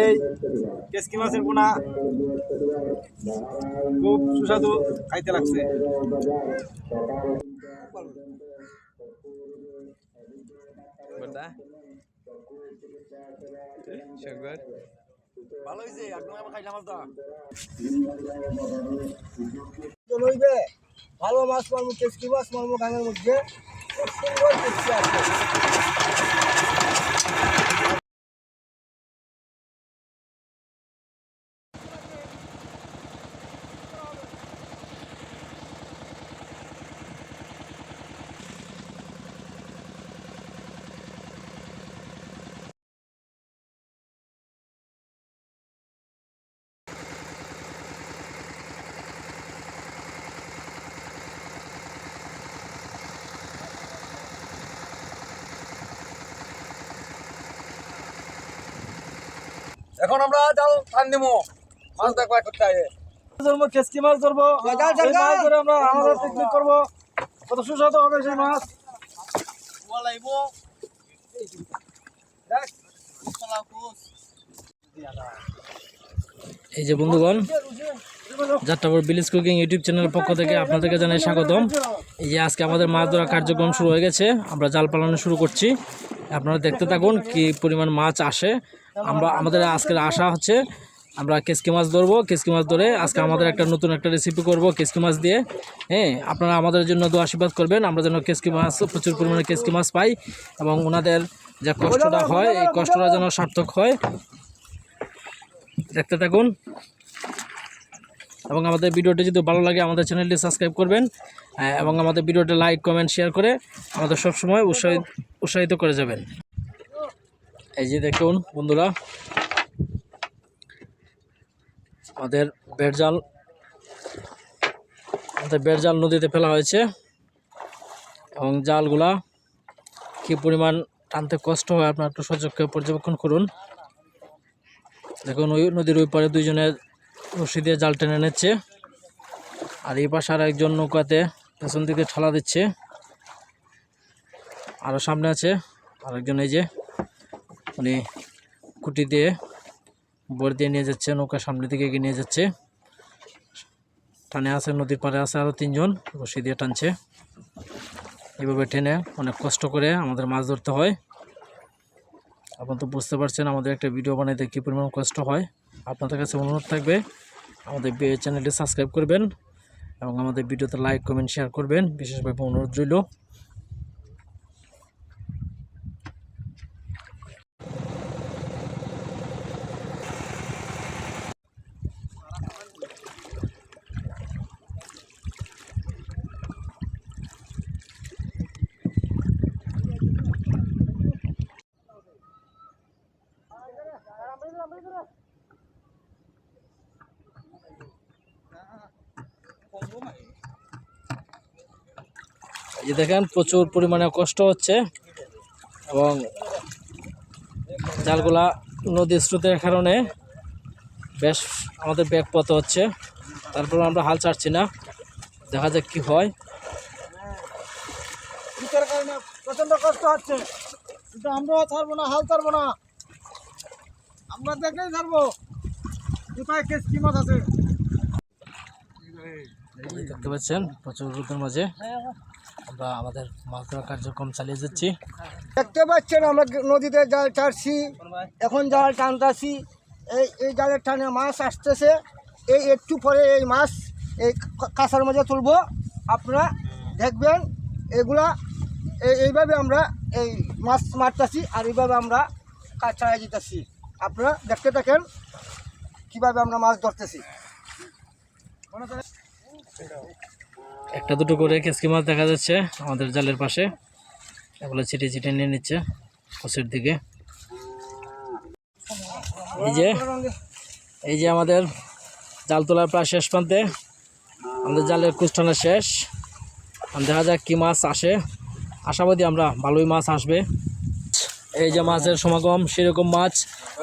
এই কেসকি মাছের পোনা খুব সুস্বাদু খাইতে লাগছে। ভালো হয়েছে একদম খাইলাম ভালো মাছ মারবো কেসকি মাছ মারবো গাঙের মধ্যে। খুব সুন্দর এখন আমরা জাল টান দিব মাছ দেখবা করতে হবে ধরবো কেসকি মাছ ধরবো। মাছ ধরে আমরা আমাদের পিকনিক করব। কত সুস্বাদু হবে সেই মাছ। এই যে বন্ধুগণ যাত্রাপুর বিলিজ কুকিং ইউটিউব চ্যানেলের পক্ষ থেকে আপনাদেরকে জানাই স্বাগতম। এই যে আজকে আমাদের মাছ ধরা কার্যক্রম শুরু হয়ে গেছে। আমরা জাল পালানো শুরু করছি। আপনারা দেখতে থাকুন কি পরিমাণ মাছ আসে। আমরা, আমাদের আজকের আশা হচ্ছে আমরা কেসকি মাছ ধরবো, কেসকি মাছ ধরে আজকে আমাদের একটা নতুন একটা রেসিপি করব কেসকি মাছ দিয়ে। হ্যাঁ আপনারা আমাদের জন্য দু আশীর্বাদ করবেন, আমরা যেন কেসকি মাছ, প্রচুর পরিমাণে কেসকি মাছ পাই এবং ওনাদের যে কষ্টটা হয়, এই কষ্টটা যেন সার্থক হয়। দেখতে থাকুন। এবং আমাদের ভিডিওটি যদি ভালো লাগে আমাদের চ্যানেলটি সাবস্ক্রাইব করবেন আহ, এবং আমাদের ভিডিওটা লাইক কমেন্ট শেয়ার করে আমাদের সবসময় উৎসাহিত উৎসাহিত করে যাবেন। এই যে দেখুন বন্ধুরা আমাদের বেড়জাল আমাদের বেড়জাল নদীতে ফেলা হয়েছে এবং জালগুলা কী পরিমাণ টানতে কষ্ট হয় আপনার একটু সচক্ষে পর্যবেক্ষণ করুন। দেখুন ওই নদীর ওই পারে দুইজনের রশি দিয়ে জাল টেনে নিচ্ছে। আর এই পাশে আর একজন নৌকাতে পেছন দিকে ঠেলা দিচ্ছে। আরও সামনে আছে আরেকজন এই যে, উনি কুটি দিয়ে বর দিয়ে নিয়ে যাচ্ছে, নৌকা সামনের দিকে এগিয়ে নিয়ে যাচ্ছে। টানে আছে, নদীর পাড়ে আছে আরও তিনজন, রশি দিয়ে টানছে। এভাবে টেনে অনেক কষ্ট করে আমাদের মাছ ধরতে হয়। আপনারা তো বুঝতে পারছেন, আমাদের একটা ভিডিও বানাইতে কী পরিমাণ কষ্ট হয়। আপনাদের কাছে অনুরোধ থাকবে, আমাদের চ্যানেলটি সাবস্ক্রাইব করবেন এবং আমাদের ভিডিওতে লাইক কমেন্ট শেয়ার করবেন। বিশেষভাবে অনুরোধ রইল। যে দেখেন প্রচুর পরিমাণে কষ্ট হচ্ছে এবং জালগুলা নদীর স্রোতের কারণে বেশ আমাদের ব্যাগ পথ হচ্ছে। তারপর আমরা হাল ছাড়ছি না। দেখা যাক কি হয়। প্রচণ্ড কষ্ট হচ্ছে। কিন্তু আমরাও ছাড়বো না, হাল ছাড়বো না। আমরা দেখলেই ছাড়বো। কোথায় কেসকি মাছ আছে? দেখতে পাচ্ছেন, প্রচুর রোদের মাঝে আমরা আমাদের মাছ ধরা কার্যক্রম চালিয়ে যাচ্ছি। দেখতে পাচ্ছেন, আমরা নদীতে জাল ছাড়ছি, এখন জাল টানতাছি, এই এই জালের টানে মাছ আসতেছে, এই একটু পরে এই মাছ এই কা- কাঁসার মাঝে তুলবো, আপনারা দেখবেন, এগুলা এই- এইভাবে আমরা এই মাছ মারতাছি, আর এইভাবে আমরা কাজ চালাই যেতেছি। আপনারা দেখতে থাকেন, কীভাবে আমরা মাছ ধরতেছি। একটা দুটো করে কেসকি মাছ দেখা যাচ্ছে আমাদের জালের পাশে। এগুলো ছিটে ছিটে নিয়ে নিচ্ছে কষের দিকে। এই যে এই যে আমাদের জাল তোলার প্রায় শেষ প্রান্তে। আমাদের জালের কুষ্ঠানা শেষ। দেখা যাক কী মাছ আসে। আশাবাদী আমরা ভালোই মাছ আসবে। এই যে মাছের সমাগম, সেরকম মাছ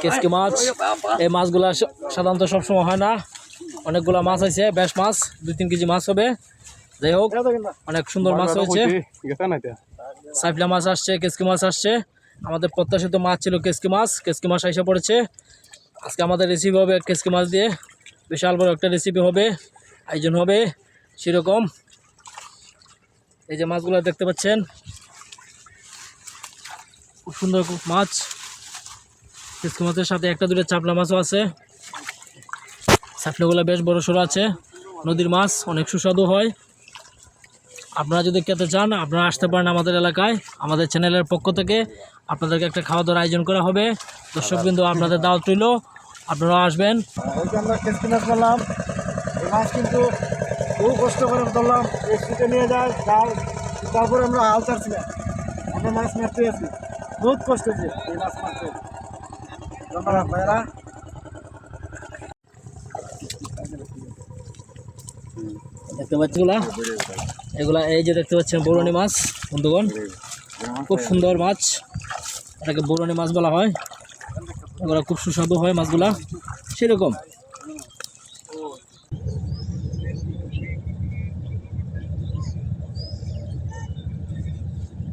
কেসকি মাছ, এই মাছগুলো সাধারণত সবসময় হয় না। অনেকগুলা মাছ আছে বেশ মাছ দুই তিন কেজি মাছ হবে। যাই হোক অনেক সুন্দর মাছ হয়েছে। সাইফলা মাছ আসছে কেসকি মাছ আসছে। আমাদের প্রত্যাশিত মাছ ছিল কেসকি মাছ কেসকি মাছ এসে পড়েছে। আজকে আমাদের রেসিপি হবে কেসকি মাছ দিয়ে। বিশাল বড় একটা রেসিপি হবে আয়োজন হবে সেরকম। এই যে মাছগুলো দেখতে পাচ্ছেন খুব সুন্দর খুব মাছ। কেসকে মাছের সাথে একটা দুটো চাপলা মাছও আছে। চাপলাগুলো বেশ বড় সড়ো আছে। নদীর মাছ অনেক সুস্বাদু হয়। আপনারা যদি খেতে চান, আপনারা আসতে পারেন আমাদের এলাকায়। আমাদের চ্যানেলের পক্ষ থেকে আপনাদেরকে একটা খাওয়া দাওয়ার আয়োজন করা হবে। দর্শকবৃন্দ, আপনাদের দাওয়াত রইল। আপনারা আসবেন। করলাম। মাছ কিন্তু বহু কষ্ট করে ধরলাম। নিয়ে যায় তারপরে আমরা হাল চাচ্ছিলাম আমরা মাছ মারতে কষ্ট মাছ মারতে। ধন্যবাদ ভাইরা দেখতে পাচ্ছি এগুলা? এগুলা এই যে দেখতে পাচ্ছেন বরুণী মাছ, বন্ধুগণ। খুব সুন্দর মাছ। এটাকে বরুণী মাছ বলা হয়। এগুলো খুব সুস্বাদু হয় মাছগুলা। সেরকম।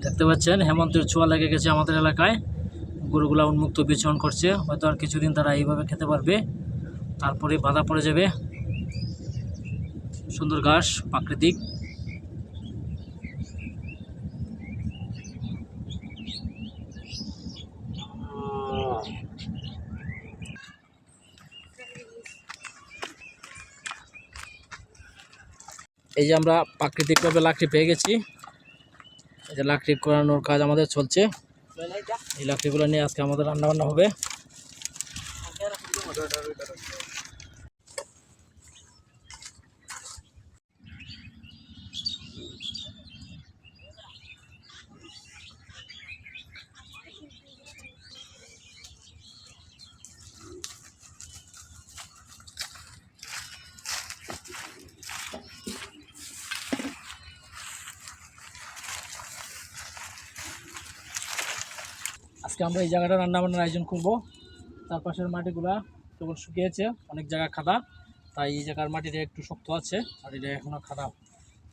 দেখতে পাচ্ছেন, হেমন্তের ছোঁয়া লেগে গেছে আমাদের এলাকায়। গরুগুলা উন্মুক্ত বিচরণ করছে। হয়তো আর কিছুদিন তারা এইভাবে খেতে পারবে। তারপরে বাধা পড়ে যাবে। সুন্দর ঘাস, প্রাকৃতিক। এই যে আমরা প্রাকৃতিকভাবে লাকড়ি পেয়ে গেছি। এই যে লাকড়ি করানোর কাজ আমাদের চলছে। এই লাকড়িগুলো নিয়ে আজকে আমাদের রান্নাবান্না হবে। আজকে আমরা এই জায়গাটা রান্না বান্নার আয়োজন করব। তার পাশের মাটিগুলা কেবল শুকিয়েছে, অনেক জায়গা খাদা। তাই এই জায়গার মাটিটা একটু শক্ত আছে মাটিটা এখনও খাদা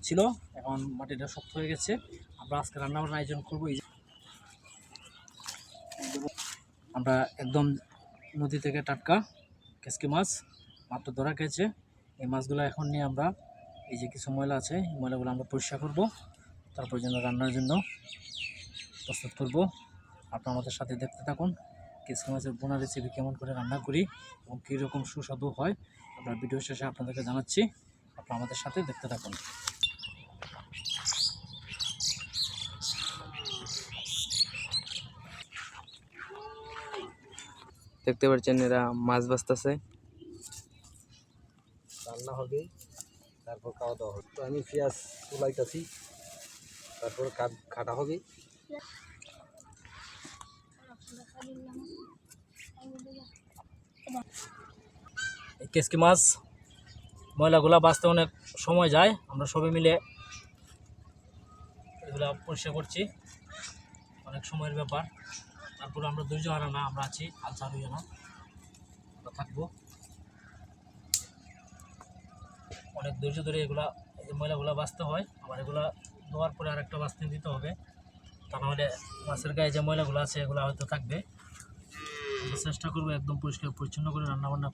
ছিল, এখন মাটিটা শক্ত হয়ে গেছে। আমরা আজকে রান্না বান্নার আয়োজন করব এই আমরা একদম নদী থেকে টাটকা কেসকি মাছ মাত্র ধরা খেয়েছে এই মাছগুলো এখন নিয়ে আমরা এই যে কিছু ময়লা আছে, এই ময়লাগুলো আমরা পরিষ্কার করব। তারপর যেন রান্নার জন্য প্রস্তুত করব। আপনারা আমাদের সাথে দেখতে থাকুন কেসকি মাছের বোনা রেসিপি কেমন করে রান্না করি এবং কীরকম সুস্বাদু হয় আমরা ভিডিও শেষে আপনাদেরকে জানাচ্ছি আপনারা আমাদের সাথে দেখতে থাকুন। দেখতে পাচ্ছেন এরা মাছ বাঁচতেছে। রান্না হবে তারপর খাওয়া দাওয়া হবে। তো আমি পেঁয়াজ তুলাইতেছি তারপর কাট- কাটা হবে। কেসকি মাছ ময়লাগুলা বাঁচতে অনেক সময় যায়। আমরা সবাই মিলে এগুলা পরিষ্কার করছি। অনেক সময়ের ব্যাপার। তারপরে আমরা ধৈর্য হারা না আমরা আছি আর ছাড় হইও না। আমরা থাকব। অনেক ধৈর্য ধরে এগুলা ময়লাগুলা বাঁচতে হয়। আবার এগুলা ধোয়ার পরে আরেকটা বাঁচতে দিতে হবে। তা নাহলে মাছের গায়ে যে ময়লাগুলো আছে, এগুলো হয়তো থাকবে। চেষ্টা করব একদম পরিষ্কার, পরিচ্ছন্ন করে রান্না বান্না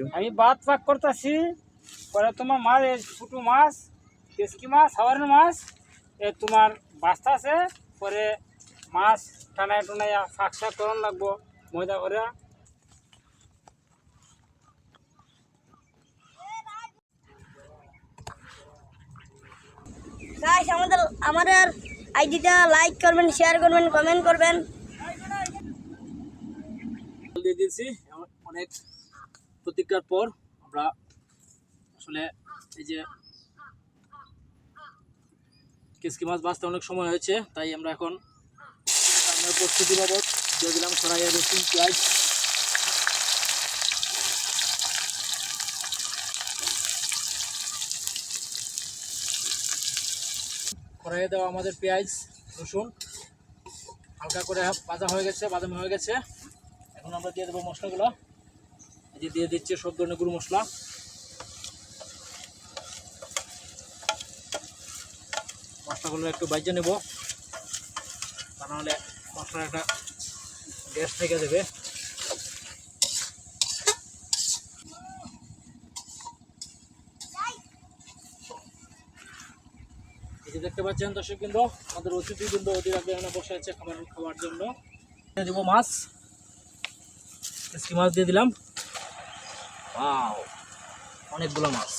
করার আমি বাদ পাক করতেছি পরে তোমার মাছ এই ছোটো মাছ কেসকি মাছ হাওয়ারের মাছ এ তোমার বাস্তা আছে পরে মাছ টানায় টুনাইয়া শাক শাক করন লাগবো ময়দা করে গাইস আমাদের আমাদের আইডিটা লাইক করবেন শেয়ার করবেন কমেন্ট করবেন। দিয়ে দিয়েছি অনেক প্রতীক্ষার পর আমরা আসলে এই যে কিসকি মাছ বাঁচতে অনেক সময় হয়েছে, তাই আমরা এখন রান্নার প্রস্তুতি বাবদ দিয়ে দিলাম কড়াইয়ে রসুন, পেঁয়াজ। কড়াইয়ে দেওয়া আমাদের পেঁয়াজ, রসুন। হালকা করে ভাজা হয়ে গেছে, বাদামি হয়ে গেছে। এখন আমরা দিয়ে দেবো মশলাগুলো। যে দিয়ে দিচ্ছে, সব ধরনের গুঁড়ো মশলা। মশলাগুলো একটু বাইজে নেব। তা নাহলে মশলার একটা গ্যাস থেকে দেবে দেখতে পাচ্ছেন দর্শক কিন্তু আমাদের অতিথি কিন্তু অধীর আগ্রহে এখানে বসে আছে খাবার খাওয়ার জন্য। দিয়ে দেবো মাছ। মাছ দিয়ে দিলাম। ওয়াও অনেকগুলো মাছ।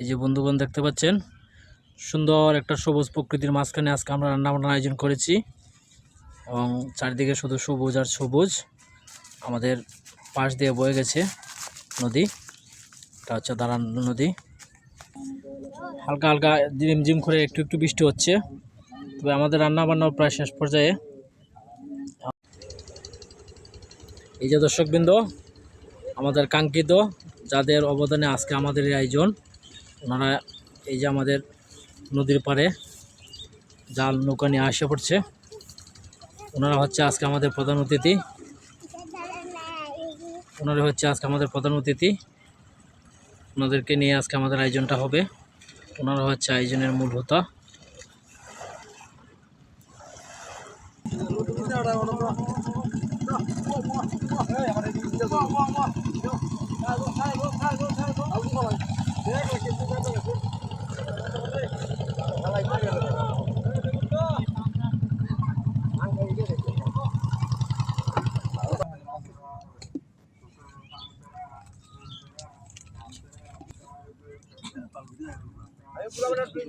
এই যে বন্ধুগণ দেখতে পাচ্ছেন, সুন্দর একটা সবুজ প্রকৃতির মাঝখানে আজকে আমরা রান্না বান্নার আয়োজন করেছি। এবং চারিদিকে শুধু সবুজ আর সবুজ। আমাদের পাশ দিয়ে বয়ে গেছে নদী। এটা হচ্ছে দাঁড়ান নদী। হালকা হালকা জিম করে একটু একটু বৃষ্টি হচ্ছে। তবে আমাদের রান্না বান্না প্রায় শেষ পর্যায়ে। এই যে দর্শকবৃন্দ, আমাদের কাঙ্ক্ষিত, যাদের অবদানে আজকে আমাদের এই আয়োজন, ওনারা এই যে আমাদের নদীর পাড়ে জাল নৌকা নিয়ে আসে পড়ছে। ওনারা হচ্ছে আজকে আমাদের প্রধান অতিথি। ওনারা হচ্ছে আজকে আমাদের প্রধান অতিথি। ওনাদেরকে নিয়ে আজকে আমাদের আয়োজনটা হবে। ওনারা হচ্ছে আয়োজনের মূল হোতা।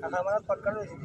কাকা আমার ফটকার হয়েছে